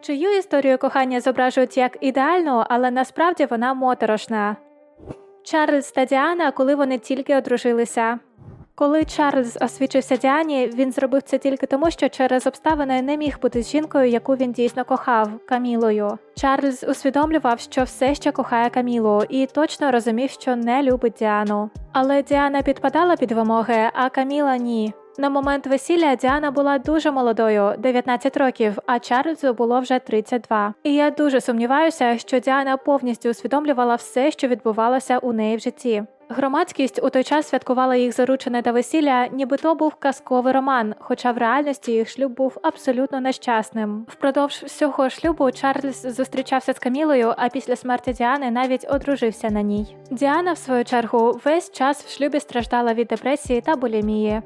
Чию історію кохання зображують як ідеальну, але насправді вона моторошна. Чарльз та Діана, коли вони тільки одружилися. Коли Чарльз освічився Діані, він зробив це тільки тому, що через обставини не міг бути з жінкою, яку він дійсно кохав Камілою. Чарльз усвідомлював, що все ще кохає Камілу, і точно розумів, що не любить Діану. Але Діана підпадала під вимоги, а Каміла ні. На момент весілля Діана була дуже молодою 19 років, а Чарльзу було вже 32. І я дуже сумніваюся, що Діана повністю усвідомлювала все, що відбувалося у неї в житті. Громадськість у той час святкувала їх заручене та весілля, ніби то був казковий роман, хоча в реальності їх шлюб був абсолютно нещасним. Впродовж всього шлюбу Чарльз зустрічався з Камілою, а після смерті Діани навіть одружився на ній. Діана, в свою чергу, весь час в шлюбі страждала від депресії та булімії.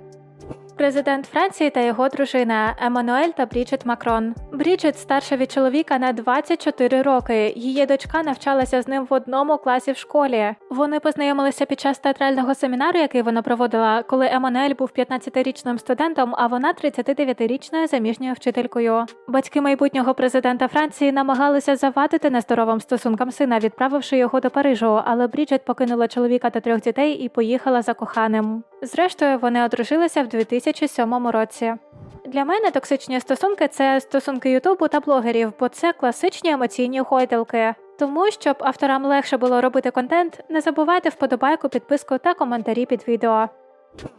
Президент Франції та його дружина Еммануель та Бріджит Макрон. Бріджит старша від чоловіка на 24 роки. Її дочка навчалася з ним в одному класі в школі. Вони познайомилися під час театрального семінару, який вона проводила, коли Еммануель був 15-річним студентом, а вона 39-річною заміжньою вчителькою. Батьки майбутнього президента Франції намагалися завадити нездоровим стосункам сина, відправивши його до Парижу, але Бріджит покинула чоловіка та трьох дітей і поїхала за коханим. Зрештою, вони одружилися в 2007 році. Для мене токсичні стосунки це стосунки Ютубу та блогерів, бо це класичні емоційні гойдалки. Тому, щоб авторам легше було робити контент, не забувайте вподобайку, підписку та коментарі під відео.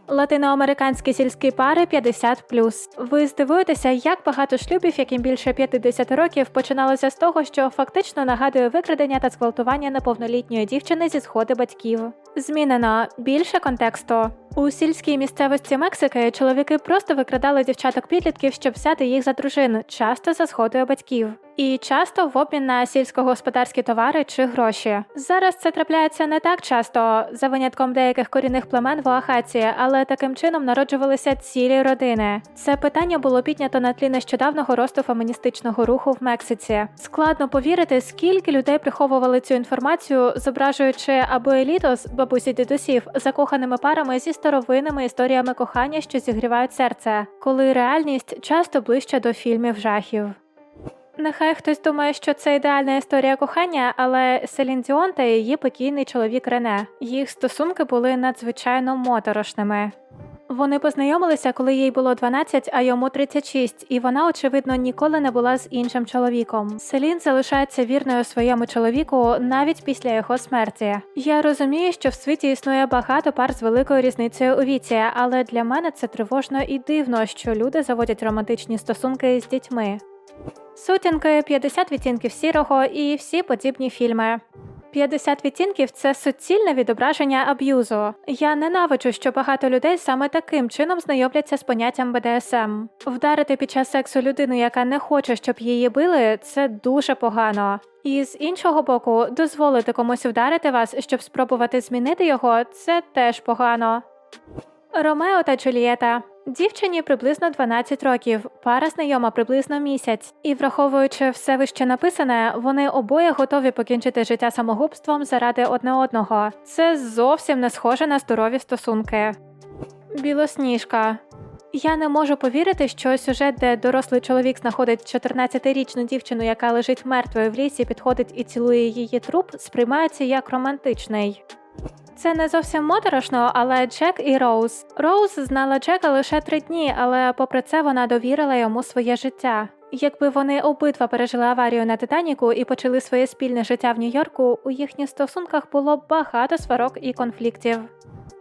Латиноамериканські сільські пари 50+. Ви здивуєтеся, як багато шлюбів, яким більше 50 років, починалося з того, що фактично нагадує викрадення та зґвалтування неповнолітньої дівчини зі сходи батьків. Змінено більше контексту. У сільській місцевості Мексики чоловіки просто викрадали дівчаток підлітків, щоб взяти їх за дружин, часто за згодою батьків. І часто в обмін на сільськогосподарські товари чи гроші. Зараз це трапляється не так часто, за винятком деяких корінних племен в Оахаці, але таким чином народжувалися цілі родини. Це питання було піднято на тлі нещодавнього росту феміністичного руху в Мексиці. Складно повірити, скільки людей приховували цю інформацію, зображуючи або з бабусі дідусів закоханими парами зі старовинними історіями кохання, що зігрівають серце, коли реальність часто ближче до фільмів жахів. Нехай хтось думає, що це ідеальна історія кохання, але Селін Діон та її покійний чоловік Рене. Їх стосунки були надзвичайно моторошними. Вони познайомилися, коли їй було 12, а йому 36, і вона, очевидно, ніколи не була з іншим чоловіком. Селін залишається вірною своєму чоловіку навіть після його смерті. Я розумію, що в світі існує багато пар з великою різницею у віці, але для мене це тривожно і дивно, що люди заводять романтичні стосунки з дітьми. Сутінки, 50 відтінків сірого і всі подібні фільми. 50 відтінків це суцільне відображення аб'юзу. Я ненавиджу, що багато людей саме таким чином знайомляться з поняттям БДСМ. Вдарити під час сексу людину, яка не хоче, щоб її били, це дуже погано. І з іншого боку, дозволити комусь вдарити вас, щоб спробувати змінити його, це теж погано. Ромео та Джулієта. Дівчині приблизно 12 років, пара знайома приблизно місяць, і враховуючи все вище написане, вони обоє готові покінчити життя самогубством заради одне одного. Це зовсім не схоже на здорові стосунки. Білосніжка. Я не можу повірити, що сюжет, де дорослий чоловік знаходить 14-річну дівчину, яка лежить мертвою в лісі, підходить і цілує її труп, сприймається як романтичний. Це не зовсім моторошно, але Джек і Роуз. Роуз знала Джека лише три дні, але попри це вона довірила йому своє життя. Якби вони обидва пережили аварію на Титаніку і почали своє спільне життя в Нью-Йорку, у їхніх стосунках було багато сварок і конфліктів.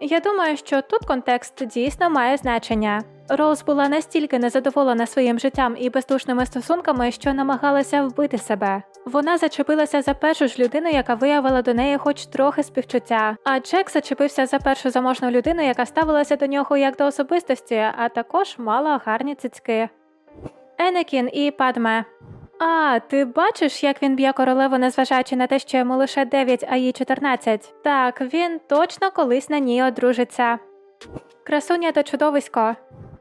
Я думаю, що тут контекст дійсно має значення. Роуз була настільки незадоволена своїм життям і бездушними стосунками, що намагалася вбити себе. Вона зачепилася за першу ж людину, яка виявила до неї хоч трохи співчуття. А Джек зачепився за першу заможну людину, яка ставилася до нього як до особистості, а також мала гарні цицьки. Енекін і Падме. А, ти бачиш, як він б'є королеву, незважаючи на те, що йому лише 9, а їй 14? Так, він точно колись на ній одружиться. Красуня та чудовисько.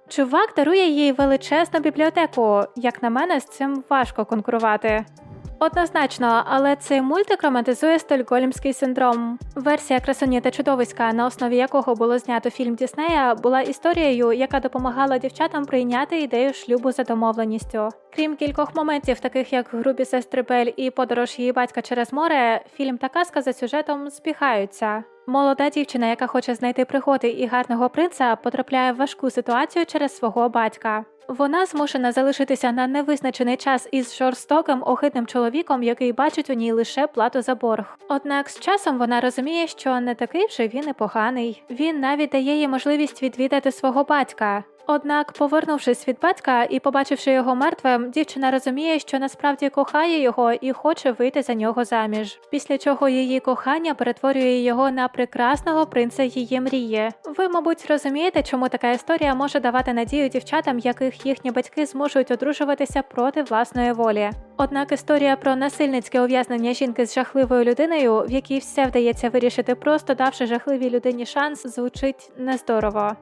Чувак дарує їй величезну бібліотеку. Як на мене, з цим важко конкурувати. Однозначно, але цей мультик романтизує стокгольмський синдром. Версія красуні та чудовиська, на основі якого було знято фільм Діснея, була історією, яка допомагала дівчатам прийняти ідею шлюбу за домовленістю. Крім кількох моментів, таких як грубі сестри Бель і подорож її батька через море, фільм та казка за сюжетом збігаються. Молода дівчина, яка хоче знайти пригоди і гарного принца, потрапляє в важку ситуацію через свого батька. Вона змушена залишитися на невизначений час із жорстоким огидним чоловіком, який бачить у ній лише плату за борг. Однак з часом вона розуміє, що не такий вже він і поганий. Він навіть дає їй можливість відвідати свого батька. Однак, повернувшись від батька і побачивши його мертвим, дівчина розуміє, що насправді кохає його і хоче вийти за нього заміж. Після чого її кохання перетворює його на прекрасного принца її мрії. Ви, мабуть, розумієте, чому така історія може давати надію дівчатам, яких їхні батьки змушують одружуватися проти власної волі. Однак історія про насильницьке ув'язнення жінки з жахливою людиною, в якій все вдається вирішити, просто давши жахливій людині шанс, звучить нездорово.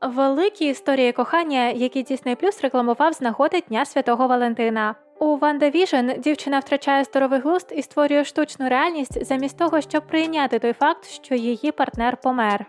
Великі історії кохання, які Disney Plus рекламував з нагоди Дня Святого Валентина. У WandaVision дівчина втрачає здоровий глузд і створює штучну реальність замість того, щоб прийняти той факт, що її партнер помер.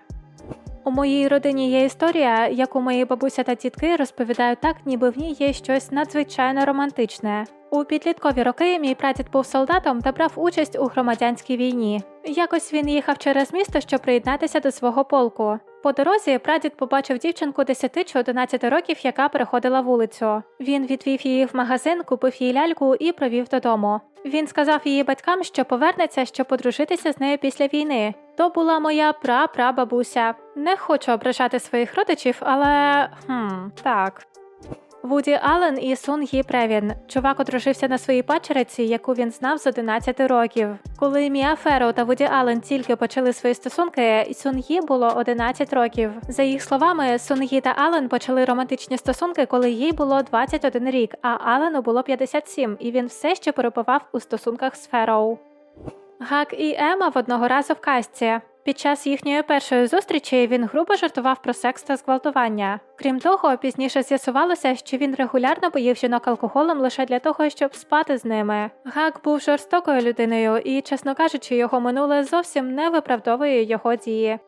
У моїй родині є історія, яку мої бабуся та тітки розповідають так, ніби в ній є щось надзвичайно романтичне. У підліткові роки мій прадід був солдатом та брав участь у громадянській війні. Якось він їхав через місто, щоб приєднатися до свого полку. По дорозі прадід побачив дівчинку 10 чи 11 років, яка переходила вулицю. Він відвів її в магазин, купив їй ляльку і провів додому. Він сказав її батькам, що повернеться, щоб подружитися з нею після війни. То була моя пра-прабабуся. Не хочу ображати своїх родичів, але хм, так. Вуді Аллен і Сун Гі Превін. Чувак одружився на своїй падчериці, яку він знав з 11 років. Коли Міа Феро та Вуді Аллен тільки почали свої стосунки, Сун Гі було 11 років. За їх словами, Сун Гі та Аллен почали романтичні стосунки, коли їй було 21 рік, а Аллену було 57, і він все ще перебував у стосунках з Фероу. Гак і Ема в одного разу в касті. Під час їхньої першої зустрічі він грубо жартував про секс та зґвалтування. Крім того, пізніше з'ясувалося, що він регулярно поїв жінок алкоголем лише для того, щоб спати з ними. Гак був жорстокою людиною, і, чесно кажучи, його минуле зовсім не виправдовує його дії.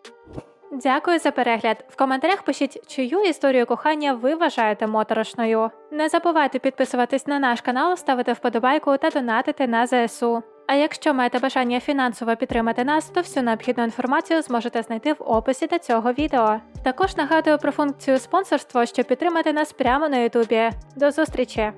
Дякую за перегляд. В коментарях пишіть, чию історію кохання ви вважаєте моторошною. Не забувайте підписуватись на наш канал, ставити вподобайку та донатити на ЗСУ. А якщо маєте бажання фінансово підтримати нас, то всю необхідну інформацію зможете знайти в описі до цього відео. Також нагадую про функцію спонсорства, щоб підтримати нас прямо на Ютубі. До зустрічі!